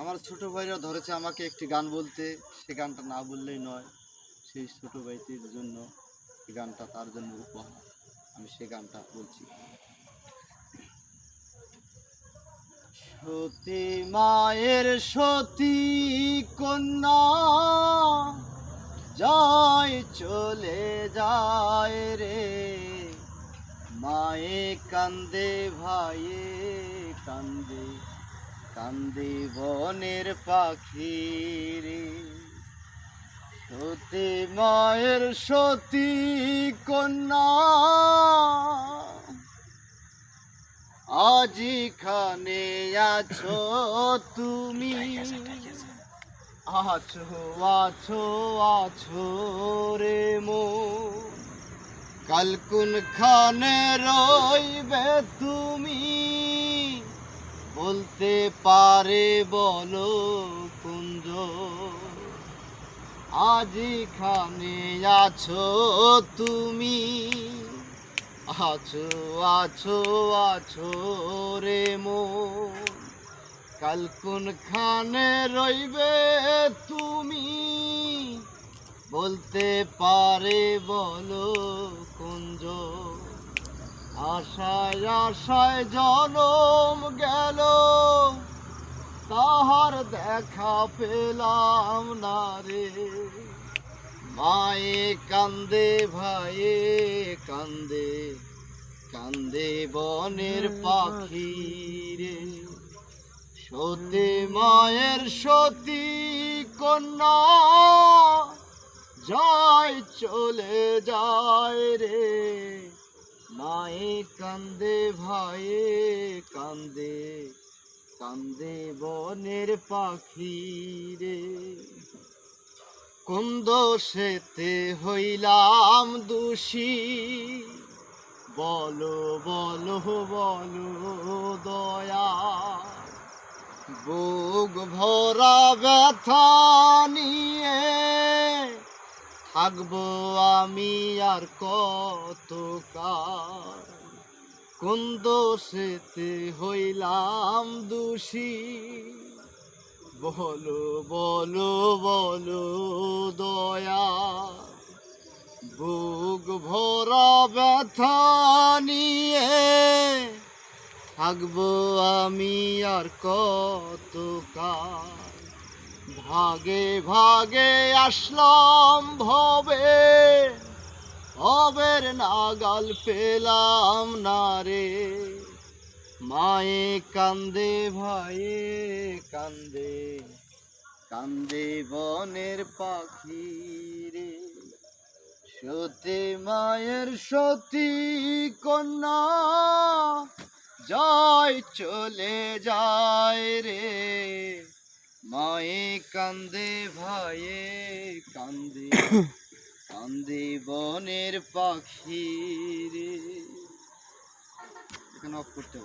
আমার ছোট ভাইরা ধরেছে আমাকে একটি গান বলতে। সে গানটা না বললেই নয়, সেই ছোট ভাইটির জন্য সে গানটা তার জন্য উপহার। আমি সে গানটা বলছি। সতী মায়ের সতী কন্যা যায় চলে যায় রে। মায়ে কান্দে, ভাইয়ে কান্দে। কান্দে বনের পাখি রে সতী মায়ের সতী কন্যা। আজিখানে আছো তুমি। আছো আছো আছো রে মো। কাল কোন খানে রইবে তুমি। বলতে পারে বলো কুঞ্জ। আজিখানে আছো তুমি। আছো আছো আছো রে মো কাল কোন খানে রইবে তুমি? বলতে পারে বলো কুঞ্জ। আশায় আশায় জনম গেল। তাহার দেখা পেলাম না রে। মায়ে কান্দে ভাইয়ে কান্দে কান্দে বনের পাখি। রে। সতী মায়ের সতী কন্যা যায় চলে যায় রে। মায়ে কান্দে ভাইয়ে কান্দে কান্দে বনের পাখি রে। কুন্দ সেতে হইলাম দোষী? বলো বলো বলো, দয়া। বুক ভরা ব্যথা নিয়ে থাকব আমি আর কত কাল কুন্দ সেতে হইলাম দোষী? বলো বলো বলো, দয়া। বুক ভরা ব্যথা নিয়ে থাকব আমি আর কত কাল ভাগে ভাগে আসলাম ভবে, ভবের নাগাল পেলাম না রে। মায়ে কান্দে, ভাইয়ে কান্দে কান্দে বনের পাখি রে। সতী মায়ের সতী কন্যা, যায় চলে যায় রে। মায়ে কান্দে ভাইয়ে কান্দে কান্দে বনের পাখি রে এখানে অফ করতে।